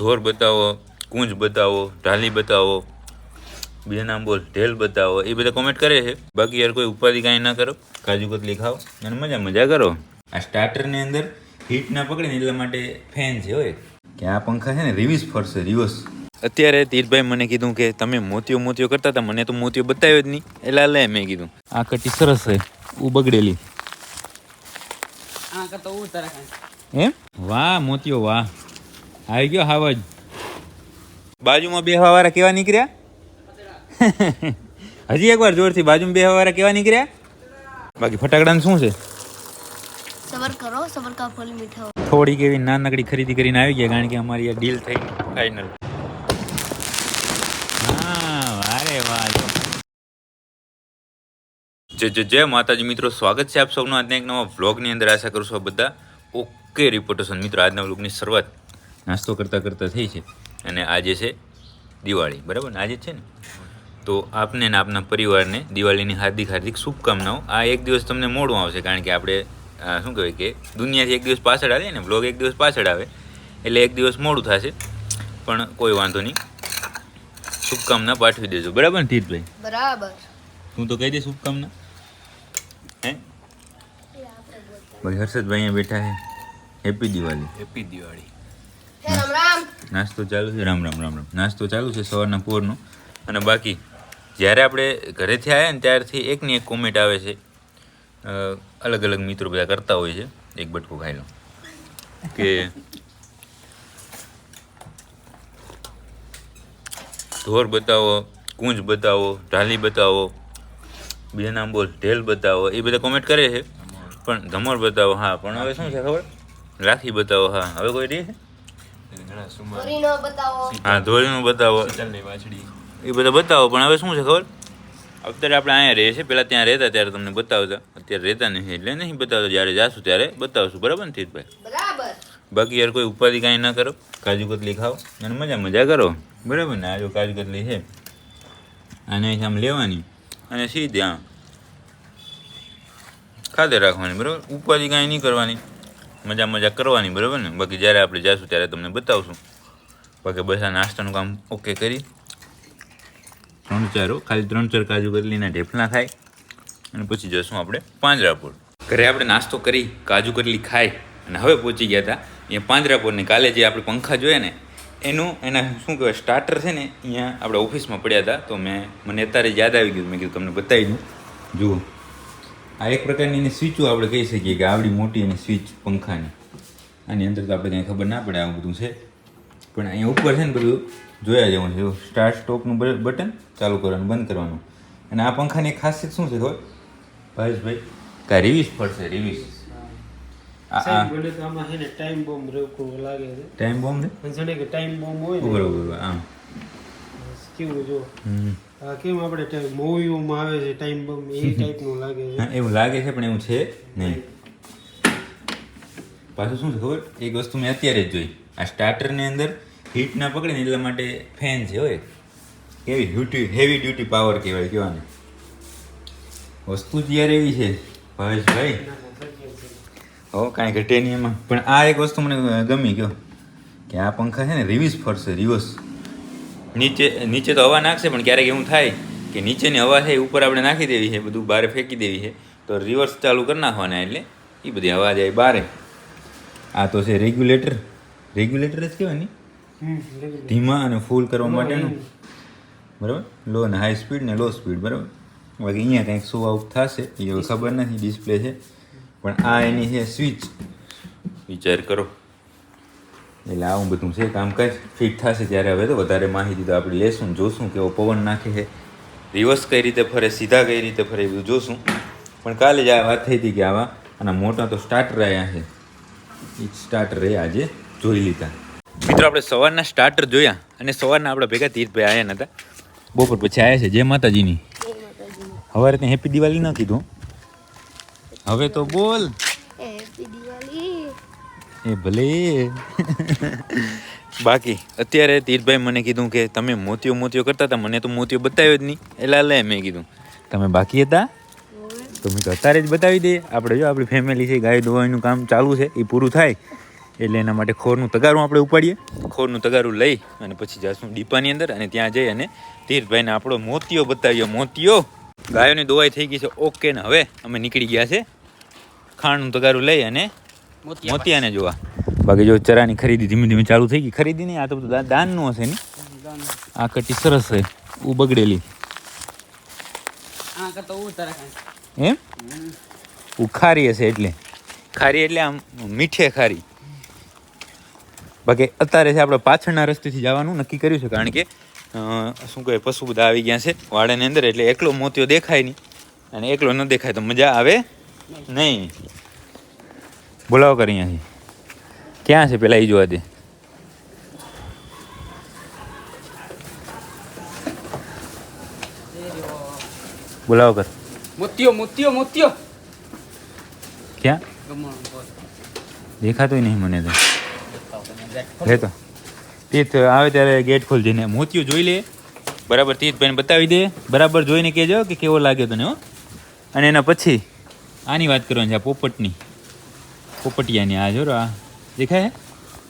ઢોર બતાવો કુંજ બતાવો ઢાલી બતાવો બીજા નામ બોલ ઢેલ બતાવો એ બધા કોમેન્ટ કરે છે. બાકી યાર કોઈ ઉપાધિ કાંઈ ના કરો. કાજુ કતલી ખાઓ અને મજા મજા કરો. આ સ્ટાર્ટરની અંદર હીટ ના પકડે ને એટલા માટે ફેન છે હોય કે આ પંખા છે ને રિવર્સ ફરશે રિવર્સ અત્યારે તીરભાઈ મને કીધું કે તમે મોતીઓ મોતીઓ કરતા હતા મને તો મોતીઓ બતાવ્યો જ નહીં. એટલે લે મેં કીધું. આ કટી સરસ છે ઉ બગડેલી. એમ? વાહ મોતીઓ વાહ. આવી ગયો હાવજ બાજુમાં બેહવા વાળા કેવા નીકળ્યા? હજી એકવાર જોરથી બાજુમાં બેહવા વાળા કેવા નીકળ્યા? બાકી ફટાકડાનું શું છે? સબર કરો સબર કા ફલ મીઠા હો થોડીક એવી નાનકડી ખરીદી કરીને આવી ગયા કારણ કે અમારી આ ડીલ થઈ ફાઇનલ હા વારે વાહ જો. જય જય જય માતાજી મિત્રો સ્વાગત છે આપ સૌનું આજના એક નવા વ્લોગની અંદર. આશા કરું છું આપ બધા ઓકે રિપોર્ટેશન મિત્રો આજના વ્લોગની શરૂઆત નાસ્તો કરતાં કરતાં થઈ છે. અને આજે છે દિવાળી બરાબર? ને આજે જ છે ને? તો આપને ને આપના પરિવારને દિવાળીની હાર્દિક હાર્દિક શુભકામનાઓ. આ એક દિવસ તમને મોડું આવશે કારણ કે આપણે શું કહેવાય કે દુનિયાથી એક દિવસ પાછળ આવે ને બ્લોગ એક દિવસ પાછળ આવે એટલે એક દિવસ મોડું થશે. પણ કોઈ વાંધો નહીં. શુભકામના પાઠવી દેજો. બરાબર ને તીર્થભાઈ બરાબર. હું તો કહી દઈશ શુભકામના. હે? ભાઈ હર્ષદભાઈ અહીંયા બેઠા છે. હેપી દિવાળી. હેપી દિવાળી. હે નાસ્તો ચાલુ છે. રામ રામ રામ રામ. નાસ્તો ચાલુ છે સવારના પોરનો. અને બાકી, જ્યારે આપણે ઘરેથી આવ્યા ને ત્યારથી એકની એક કોમેન્ટ આવે છે. અલગ અલગ મિત્રો બધા કરતા હોય છે. એક બટકું ખાઈ લો. કે ઢોર બતાવો, કુંજ બતાવો, ઢાલી બતાવો બીજા નામ બોલ, ઢેલ બતાવો, એ બધા કોમેન્ટ કરે છે. પણ ધમોર બતાવો, હા, પણ હવે શું છે ખબર? રાખી બતાવો, હા. હવે કોઈ રહે છે? ઘણા બતાવો. હા ધોરીનું બતાવો. શીતલની વાછડી. એ બધા બતાવો પણ હવે શું છે ખબર? અત્યારે આપણે અહીંયા રહીએ છીએ પહેલાં ત્યાં રહેતા ત્યારે તમને બતાવતા અત્યારે રહેતા નથી એટલે નહીં બતાવતા. જ્યારે જાશું ત્યારે બતાવશું. બરાબર ને તીર્થભાઈ બરાબર. બાકી યાર કોઈ ઉપાધિ કાંઈ ના કરો. કાજુ કતલી ખાઓ અને મજા મજા કરો. બરાબર ને? આ જો કાજુ કતલી છે. આને આમ લેવાની અને સીધી ત્યાં ખાતે રાખવાની. બરાબર? ઉપાધિ કાંઈ નહીં કરવાની. મજા મજા કરવાની, બરાબર ને? બાકી જ્યારે આપણે જઈશું ત્યારે તમને બતાવશું. બાકી બસ આ નાસ્તાનું કામ ઓકે કરી. ત્રણ ચાર ખાલી ત્રણ ચાર કાજુ કતલીના ઢેફલા ખાય. અને પછી જઈશું આપણે પાંજરાપુર ઘરે આપણે નાસ્તો કરી, કાજુ કતલી ખાઈ અને હવે પહોંચી ગયા હતા. અહીંયા પાંજરાપુરની કાલે જે આપણે પંખા જોયા ને, એનું એના શું કહેવાય સ્ટાર્ટર છે ને, અહીંયા આપણે ઓફિસમાં પડ્યા હતા. તો મેં, મને અત્યારે યાદ આવી ગયું, મેં કીધું તમને બતાવી દઉં. જુઓ. આ એક પ્રકારની એની સ્વિચો આપણે કહી શકીએ કે આવડી મોટી એની સ્વિચ પંખાની. આની અંદર તો આપણે કંઈ ખબર ના પડે આવું બધું છે. પણ અહીંયા ઉપર છે ને બધું જોયા જવું છે. સ્ટાર્ટ સ્ટોપનું બટન ચાલુ કરવાનું બંધ કરવાનું. અને આ પંખાની ખાસિયત શું છે ખબર? ભાઈ કા રિવીસ પડશે રિવીસ ટાઈમ બોમ્બ લાગે છે. ટાઈમ બોમ્બ ને કે ટાઈમ બોમ્બ હોય રહો, આમ. કેવું જો હમ. કેમ આપણે મૂવીઓમાં આવે છે ટાઈમ બમ એ ટાઈપનું લાગે છે. એવું લાગે છે પણ એવું છે નહીં. પાછું શું છે ખબર? એક વસ્તુ મેં અત્યારે જ જોઈ. આ સ્ટાર્ટરની અંદર હીટ ના પકડે ને એટલા માટે ફેન છે હોય કેવી ડ્યુટી હેવી ડ્યુટી પાવર કહેવાય કહેવાને. વસ્તુ જ યાર એવી છે ભાવેશભાઈ. હો કાંઈ ઘટે નહીં એમાં પણ આ એક વસ્તુ મને ગમી ગયો કે આ પંખા છે ને રિવર્સ ફરશે રિવર્સ નીચે નીચે તો હવા નાખશે પણ ક્યારેક એવું થાય કે નીચેની હવા છે એ ઉપર આપણે નાખી દેવી છે બધું બહાર ફેંકી દેવી છે. તો રિવર્સ ચાલુ કરી નાખવાના એટલે એ બધી હવા જાય બારે. આ તો છે રેગ્યુલેટર રેગ્યુલેટર જ કહેવાય ને? ધીમા અને ફૂલ કરવા માટેનું. બરાબર? લો ને હાઈ સ્પીડ ને લો સ્પીડ બરાબર? બાકી અહીંયા કંઈક શું આઉટ થશે એ ખબર નથી ડિસ્પ્લે છે. પણ આ એની છે સ્વિચ વિચાર કરો. એટલે આવું બધું છે કામકાજ ફિટ થશે ત્યારે હવે તો વધારે માહિતી તો આપણે લેશું જોશું કેવો પવન નાખે છે. રિવર્સ કઈ રીતે ફરે સીધા કઈ રીતે ફરે એ બધું જોશું. પણ કાલે જ આ વાત થઈ હતી કે આવા આના મોટા તો સ્ટાર્ટર આવ્યા છે. એ સ્ટાર્ટર એ આજે જોઈ લીધા. મિત્રો આપણે સવારના સ્ટાર્ટર જોયા અને સવારના આપણા ભેગા તીર્થભાઈ આવ્યા નતા. બપોર પછી આવ્યા છે જય માતાજીની. સવારે ત્યાં હેપી દિવાળી ન કીધું. હવે તો બોલ. એ ભલે. બાકી અત્યારે તીરભાઈ મને કીધું કે તમે મોતીઓ મોતીઓ કરતા હતા મને તો મોતીઓ બતાવ્યો જ નહીં. એટલે લે મેં કીધું. તમે બાકી હતા? તો મેં તો અત્યારે જ બતાવી દઈએ. આપણે જો આપણી ફેમિલી છે ગાય દોવાનું કામ ચાલુ છે એ પૂરું થાય. એટલે એના માટે ખોરનું તગારું આપણે ઉપાડીએ. ખોરનું તગારું લઈ અને પછી જાશું ડીપાની અંદર અને ત્યાં જઈ અને તીર્થભાઈને આપણો મોતિયો બતાવ્યો મોતિયો ગાયોની દોવાઈ થઈ ગઈ છે. ઓકે ને હવે અમે નીકળી ગયા છે. ખાંડનું તગારું લઈ અને મોતિયાને જોવા. બાકી જો ચરાની ખરીદી ધીમે ધીમે ચાલુ થઈ ગઈ. ખરીદી નહીં આ તો બધું દાનનું હશે ને? આ કટી સરસ છે. ઉ બગડેલી. એમ? ઉ ખારી હશે એટલે. ખારી એટલે આમ મીઠે ખારી. બાકી અત્યારે છે આપણે પાછળના રસ્તેથી જવાનું નક્કી કર્યું છે કારણ કે શું કહે પશુ બધા આવી ગયા છે વાડાની અંદર એટલે એકલો મોતિયો દેખાય નહીં. અને એકલો ન દેખાય તો મજા આવે નહીં. બોલાવો કર અહીંયાથી. ક્યાં છે પેલા એ જોવા દે. બોલાવો કર. મોતિયો મોતિયો મોતિયો. ક્યાં? દેખાતોય નહીં મને તો. લેતો તીર્થ આવે ત્યારે ગેટ ખોલજીને મોતિયો જોઈ લે. બરાબર તીર્થભાઈને બતાવી દે. બરાબર જોઈને કહેજો કે કેવો લાગ્યો તને હો. અને એના પછી આની વાત કરવાની છે આ પોપટની. પોપટિયાની આ જો આ દેખાય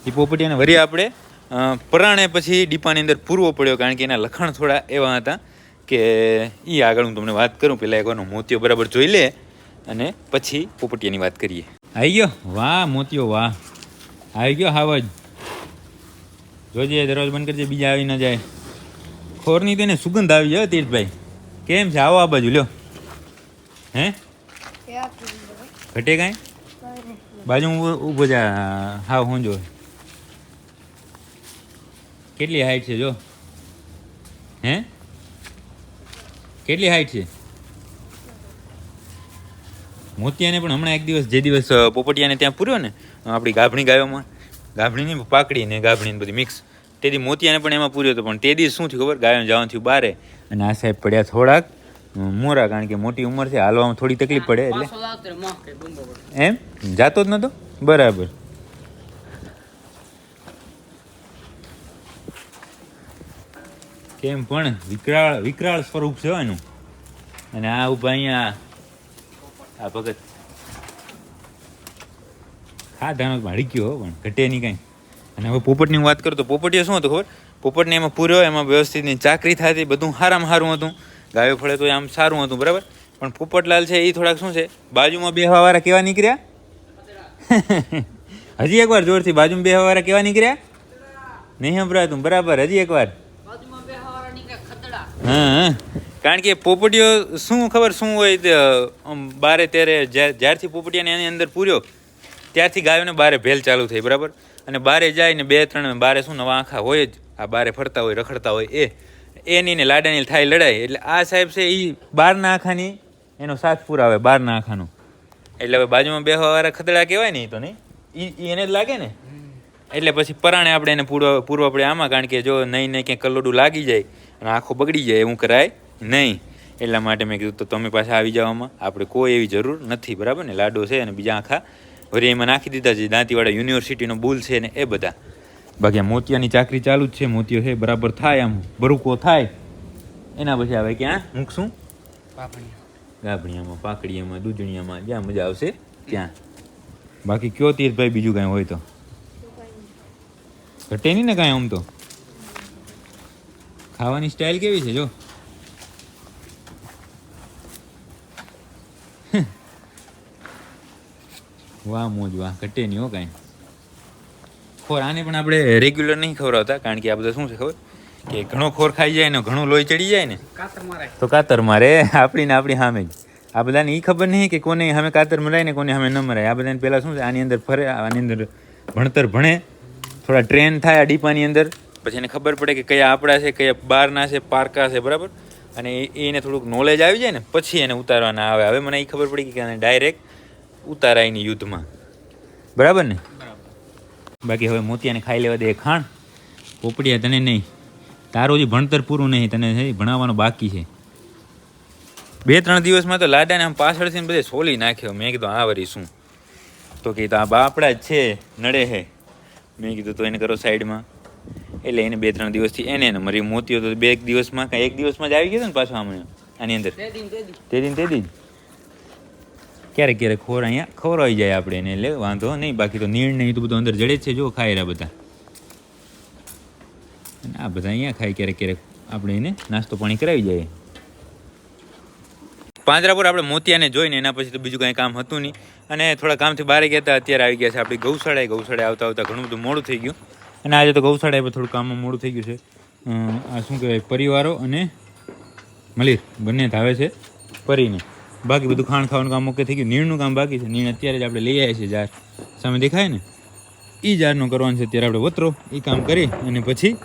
એ પોપટિયાને વરી આપણે પરાણે પછી ડીપાની અંદર પૂરવો પડ્યો કારણ કે એના લખાણ થોડા એવા હતા કે એ આગળ હું તમને વાત કરું પહેલાં એકવાનો મોતિયો બરાબર જોઈ લે અને પછી પોપટિયાની વાત કરીએ. આવી ગયો? વાહ મોતિયો વાહ. આવી ગયો હાવજ. જોજે દરવાજો બંધ કરજે બીજા આવી ન જાય. ખોરની તો એને સુગંધ આવી જાય તીર્થભાઈ. કેમ છે? આવો આ બાજુ લ્યો. હે? ઘટે કાંઈ? બાજુ ઊભો જા, હા, હું જો કેટલી હાઈટ છે, જો? હે? કેટલી હાઈટ છે? મોતિયાને પણ હમણાં એક દિવસ, જે દિવસ પોપટિયાને ત્યાં પૂર્યો ને, આપણી ગાભણી ગાયોમાં, ગાભણીની પાકડી ને ગાભણી ને બધી મિક્સ તે દી મોતિયાને પણ એમાં પૂર્યો હતો પણ તે દિવસ શું થયું ખબર? ગાયો જવાનું થયું બારે. અને આ સાહેબ પડ્યા થોડાક. મોરા કારણ કે મોટી ઉંમર છે હાલવામાં થોડી તકલીફ પડે એટલે. એમ? જાતો જ નતો? બરાબર. કેમ પણ વિકરાળ વિકરાળ સ્વરૂપ છે એનું. અને આ ઊભા અહીંયા આ ભગત. હા ધાનો ભાડી ગયો પણ ઘટે નહીં કાંઈ. અને હવે પોપટની વાત કરું તો પોપટીએ શું હતું ખબર? પોપટને એમાં પૂર્યો એમાં વ્યવસ્થિતની ચાકરી થતી બધું સારામાં સારું હતું. ગાયો ફળે તો આમ સારું હતું બરાબર? પણ પોપટલાલ છે એ થોડાક શું છે બાજુમાં બેહવાવાળા કેવા નીકળ્યા? હજી એકવાર જોરથી બાજુમાં બેહવાવાળા કેવા નીકળ્યા? નહીં સંભળાતું બરાબર હજી એકવાર. હા. કારણ કે પોપટીઓ શું ખબર શું હોય બારે ત્યારે જ્યા- જ્યારથી પોપટીયાને એની અંદર પૂર્યો ત્યારથી ગાયોને બારે ભેલ ચાલુ થઈ બરાબર? અને બારે જાય ને બે ત્રણ બારે શું નવા આંખા હોય જ આ બારે ફરતા હોય રખડતા હોય એ. એની ને લાડાની થાય લડાઈ એટલે આ સાહેબ છે એ બારના આખાની, એનો સાથ પુરાવે બારના આખાનો. એટલે હવે બાજુમાં બેહવાવાળા ખતડા કહેવાય ને એ તો નહીં? એને જ લાગે ને? એટલે પછી પરાણે આપણે એને પૂરવા પૂરવા પડે આમાં, કારણ કે જો નહીં નહીં ક્યાંક કલોડું લાગી જાય અને આંખો બગડી જાય, એવું કરાય નહીં એટલા માટે મેં કીધું તો તમે પાછા આવી જવામાં આપણે કોઈ એવી જરૂર નથી, બરાબર ને? લાડો છે અને બીજા આખા વરી એમાં નાખી દીધા છે. દાંતીવાડા યુનિવર્સિટીનો બુલ છે ને એ બધા. બાકી આ મોતિયાની ચાકરી ચાલુ જ છે મોતિયો છે બરાબર થાય આમ બરુકો થાય. એના પછી આવે ક્યાં? મૂકશું? ગાભણિયામાં ગાભણીયામાં પાકડીયામાં દૂધણીયામાં જ્યાં મજા આવશે ત્યાં. બાકી કયો તીર્થભાઈ બીજું કાંઈ હોય તો? ઘટે નહીં ને કાંઈ આમ તો? ખાવાની સ્ટાઇલ કેવી છે જો? વાહ મોજ વાહ. ઘટે નહીં હો કાંઈ. ખોર આને પણ આપણે રેગ્યુલર નહીં ખવડાવતા કારણ કે આ બધા શું છે ખબર? કે ઘણો ખોર ખાઈ જાય ને ઘણું લોહી ચડી જાય ને. તો કાતર મારે આપણી ને આપણી સામે જ. આ બધાને એ ખબર નહીં કે કોને સામે કાતર મરાય ને કોને સામે ન મરાય. આ બધાને પહેલાં શું છે આની અંદર ફરે આની અંદર ભણતર ભણે થોડા ટ્રેન થાય આ ડીપાની અંદર. પછી એને ખબર પડે કે કયા આપણા છે કયા બહારના છે પારકા છે બરાબર? અને એ- એને થોડુંક નોલેજ આવી જાય ને પછી એને ઉતારવાના આવે. હવે મને એ ખબર પડી કે ડાયરેક્ટ ઉતારાય નહીં યુદ્ધમાં. બરાબર ને? બાકી હવે મોતિયાને ખાઈ લેવા દે ખાણ. પોપડીયા તને નહીં. તારું જે ભણતર પૂરું નહીં તને ભણાવવાનું બાકી છે. બે ત્રણ દિવસમાં તો લાડાને આમ પાછળથી બધે સોલી નાખ્યો. મેં કીધું આ વરી શું? તો કીધું આ બાપડા જ છે નડે હે. મેં કીધું તો એને કરો સાઈડમાં. એટલે એને બે ત્રણ દિવસથી એને એને મરી મોતીઓ તો બે એક દિવસમાં કાંઈ એક દિવસમાં જ આવી ગયો ને પાછો આમ આની અંદર. તે દિન તે દિન. ક્યારેક ક્યારેક ખોર અહીંયા ખવડાવી જાય આપણે એને એટલે વાંધો નહીં. બાકી તો નીણ તો બધું અંદર જડે છે. જો ખાય રહ્યા બધા. અને આ બધા અહીંયા ખાય ક્યારેક ક્યારેક. આપણે એને નાસ્તો પાણી કરાવી જાય. પાંજરાપુર આપણે મોતિયાને જોઈને એના પછી તો બીજું કાંઈ કામ હતું નહીં. અને થોડા કામથી બહાર ગયા હતા. અત્યારે આવી ગયા છે આપણી ગૌશાળાએ. ગૌશાળાએ આવતા આવતા ઘણું બધું મોડું થઈ ગયું. અને આજે તો ગૌશાળાએ પણ થોડું કામમાં મોડું થઈ ગયું છે. આ શું કહેવાય? પરિવારો અને મલીર. બંને ધાવે છે. પરીને. બાકી બધું ખાણ ખાવાનું કામ ઓકે થઈ ગયું. નીણનું કામ બાકી છે. નીણ અત્યારે જ આપણે લઈ આવ્યા છીએ જાર સામે દેખાય ને? એ જારનું કરવાનું છે અત્યારે આપણે વતરો. એ કામ કરી અને પછી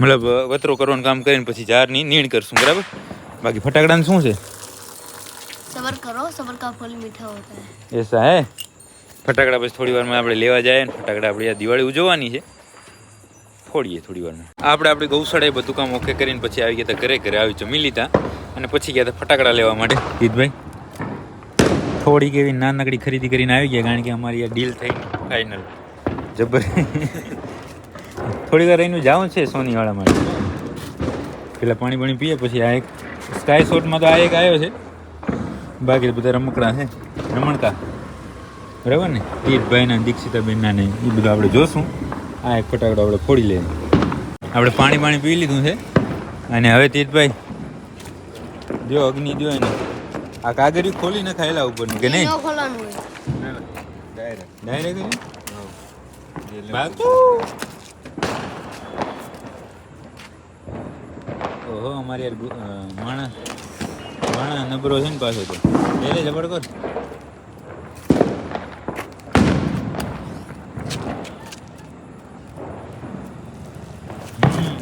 મતલબ વતરો કરવાનું કામ કરીને પછી જારની નીણ કરશું. બરાબર? બાકી ફટાકડાનું શું છે? સબર કરો. હે. એસા હે? ફટાકડા પછી થોડી વારમાં આપણે લેવા જાય ને ફટાકડા આપણે દિવાળી ઉજવવાની છે. ફોડીએ થોડી વારમાં. આપણે આપણી ગૌશાળા બધું કામ ઓકે કરીને પછી આવી ગયા હતા ઘરે ઘરે. આવી જમી લીધા અને પછી ગયા હતા ફટાકડા લેવા માટે. ઈદભાઈ થોડીક એવી નાનકડી ખરીદી કરીને આવી ગયા, કારણ કે અમારી આ ડીલ થઈ ફાઇનલ જબર થોડી વાર એનું જાઉં છે સોનીવાળા માટે. પેલા પાણી પાણી પીએ, પછી આ એક સ્કાય શોટમાં તો આ એક આવ્યો છે. બાકી બધા રમકડા છે રમણકા બરાબર ને? તીર્થભાઈના દીક્ષિતાબેનના ને એ બધું આપણે જોશું. આ એક ફટાકડો આપણે ફોડી લઈએ. આપણે પાણી પાણી પી લીધું છે. અને હવે તીર્થભાઈ જો અગ્નિ દો એને. આ કાગરી ખોલી ઉપર ઉપરનું કે નહીં? ન ખોલવાનું હોય. ડાયરેક્ટ. ઓહો અમારી યાર માણસ માણસ નબરો છે ને પાછો તો. એટલે જબર કર હમ.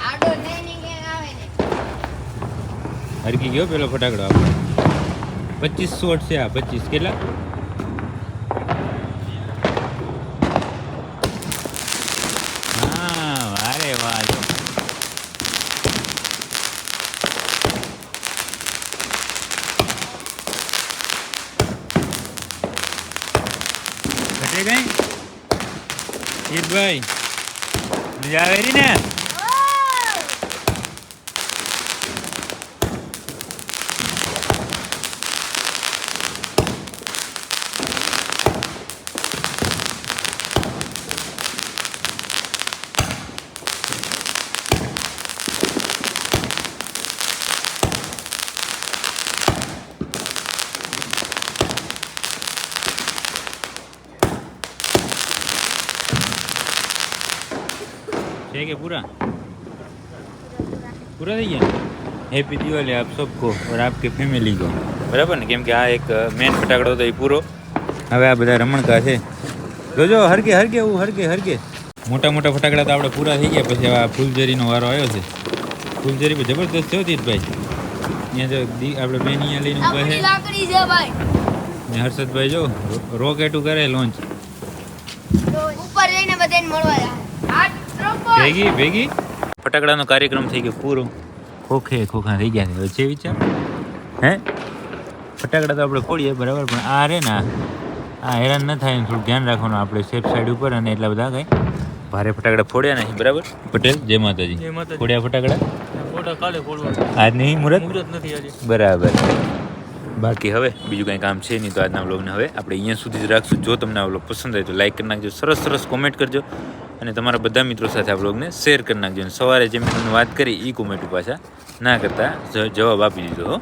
આડો નહીં નીકળે આવે ને હરકી ગયો પેલો ફટાકડો આપણો પચીસ શોટ છે આ પચીસ કેટલા હા વારે વાહ જો ઘટે કઈ હીરભાઈ મજા આવે રી ને છે કે पूरा पूरा થઈ ગયા હેપી દિવાળી આપ સબકો और आपके ફેમિલી को બરાબર ને કેમ કે આ એક મેન ફટાકડો હતો એ પૂરો હવે આ બધા રમણકા છે જોજો હરકે હરકે એવું હરકે હરકે મોટા મોટા ફટાકડા તો આપણે પૂરા થઈ ગયા પછી હવે આ ફૂલઝરીનો વારો આવ્યો છે ફૂલઝરી પર જબરદસ્ત છે હો તીર્થભાઈ અહીંયા જો દી- આપણે બેન અહીંયા લઈને ઊભા છે આપણી લાકડી છે ભાઈ ને હર્ષદભાઈ જો રોકેટું કરે લોન્ચ ઉપર જઈને બધાને મળવા જાય આ ટ્રમ્પો ભેગી ભેગી? ફટાકડાનો કાર્યક્રમ થઈ ગયો પૂરો. ખોખે ખોખા થઈ ગયા છે. હવે છે? વિચાર હે? ફટાકડા તો આપણે ફોડીએ બરાબર? પણ આ રે ને આ. હેરાન ન થાય થોડું ધ્યાન રાખવાનું આપણે સેફ સાઈડ ઉપર અને એટલા બધા કંઈ. ભારે ફટાકડા ફોડ્યા નહીં બરાબર? પટેલ જય માતાજી. ફોડ્યા ફટાકડા? ફોટા કાલે ફોડવા. આજ નહીં મુહૂર્ત? મુહૂર્ત નથી આજે. બરાબર. બાકી હવે બીજું કાંઈ કામ છે નહીં તો આજના વ્લોગને હવે આપણે અહીંયા સુધી જ રાખશું. જો તમને આ વ્લોગ પસંદ આવે તો લાઇક કરી નાખજો, સરસ સરસ કોમેન્ટ કરજો અને તમારા બધા મિત્રો સાથે આ વ્લોગને શેર કરી નાખજો. અને સવારે જેમ તમને વાત કરી એ કોમેન્ટ પાછા ના કરતા જવાબ આપી દીધો, હો.